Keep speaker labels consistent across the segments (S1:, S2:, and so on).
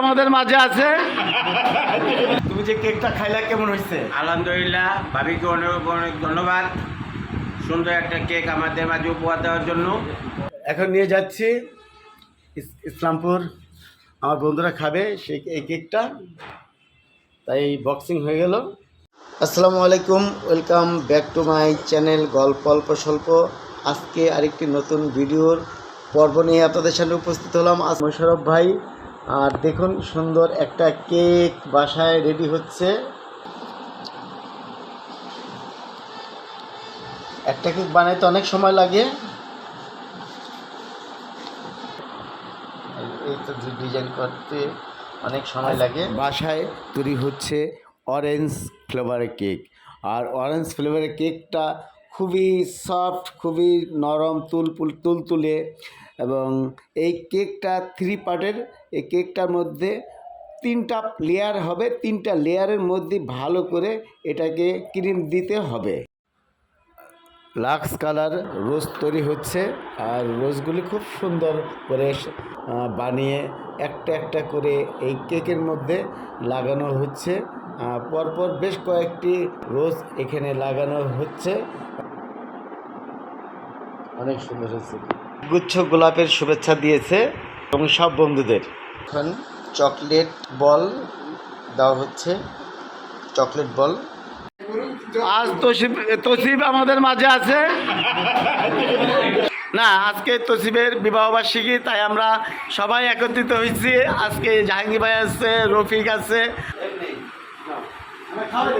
S1: আমাদের মাঝে আছে। তুমি যে কেকটা খাইলা কেমন হয়েছে
S2: আলহামদুলিল্লাহ ভাবিকে অনেক অনেক ধন্যবাদ। সুন্দর একটা কেক আমাদের মাঝে উপহার দেওয়ার জন্য।
S1: এখন নিয়ে যাচ্ছি ইসলামপুর। আমার বন্ধুরা খাবে সেই এই কেকটা। তাই বক্সিং হয়ে গেল। আসসালামু আলাইকুম welcome back to my channel গল্প অল্প স্বল্প। আজকে আরেকটি নতুন ভিডিওর পর্ব নিয়ে আপনাদের সামনে উপস্থিত হলাম। আজ মোশারফ ভাই আর দেখুন সুন্দর একটা কেক বাসায় রেডি হচ্ছে। একটা কেক বানাইতে অনেক সময় লাগে। এই তো ডিজাইন করতে অনেক সময় লাগে। বাসায় তৈরি হচ্ছে অরেঞ্জ ফ্লেভারের কেক। আর অরেঞ্জ ফ্লেভারের কেকটা খুবই সফট খুবই নরম, তুলপুল তুলতুলে এবং এই কেকটা থ্রি পার্টের এই কেকটার মধ্যে তিনটা লেয়ার হবে। তিনটা লেয়ারের মধ্যে ভালো করে এটাকে ক্রিম দিতে হবে। লাক্স কালার রোজ তৈরি হচ্ছে। আর রোজগুলি খুব সুন্দর করে বানিয়ে একটা একটা করে এই কেকের মধ্যে লাগানো হচ্ছে। পরপর বেশ কয়েকটি রোজ এখানে লাগানো হচ্ছে। অনেক সুন্দর হয়েছে। গুচ্ছ গোলাপের শুভেচ্ছা দিয়েছে এবং সব বন্ধুদের। এখন চকলেট বল দেওয়া হচ্ছে চকলেট বল। আজ তসিব তসিব আমাদের মাঝে আছে। না আজকে তসিফের বিবাহবার্ষিকী তাই আমরা সবাই একত্রিত হয়েছি। আজকে জাহাঙ্গীর ভাই আছে রফিক আছে। খাওয়া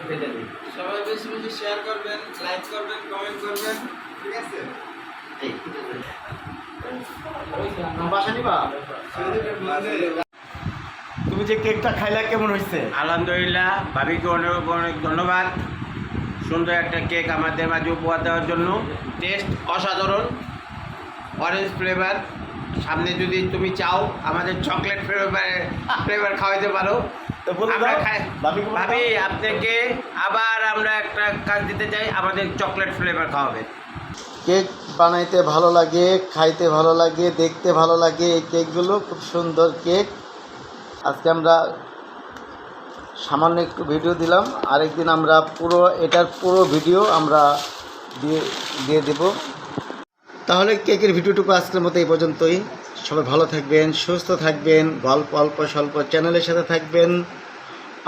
S1: কি
S3: সবাই বেশি বেশি শেয়ার করবেন করবেন কমেন্ট করবেন
S1: তুমি যে কেকটা খাইলা, কেমন হয়েছে
S2: আলহামদুলিল্লাহ, ভাবিকে অনেক অনেক ধন্যবাদ। সুন্দর একটা কেক আমাদের মাঝে উপহার দেওয়ার জন্য। টেস্ট অসাধারণ। অরেঞ্জ ফ্লেভার সামনে যদি তুমি চাও আমাদের চকলেট ফ্লেভার ফ্লেভার খাওয়াইতে পারো। আমরা খাই ভাবি আপনাকে আবার আমরা একটা কাজ দিতে চাই আমাদের চকলেট ফ্লেভার খাওয়াবে।
S1: কেক বানাইতে ভালো লাগে খাইতে ভালো লাগে দেখতে ভালো লাগে এই কেকগুলো খুব সুন্দর কেক। আজকে আমরা সামান্য একটু ভিডিও দিলাম আরেকদিন আমরা পুরো এটার পুরো ভিডিও আমরা দিয়ে দিয়ে দেব। তাহলে কেকের ভিডিওটুকু আজকের মতো এই পর্যন্তই। সবাই ভালো থাকবেন, সুস্থ থাকবেন, গল্প, অল্প স্বল্প চ্যানেলের সাথে থাকবেন।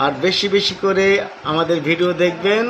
S1: আর বেশি বেশি করে আমাদের ভিডিও দেখবেন।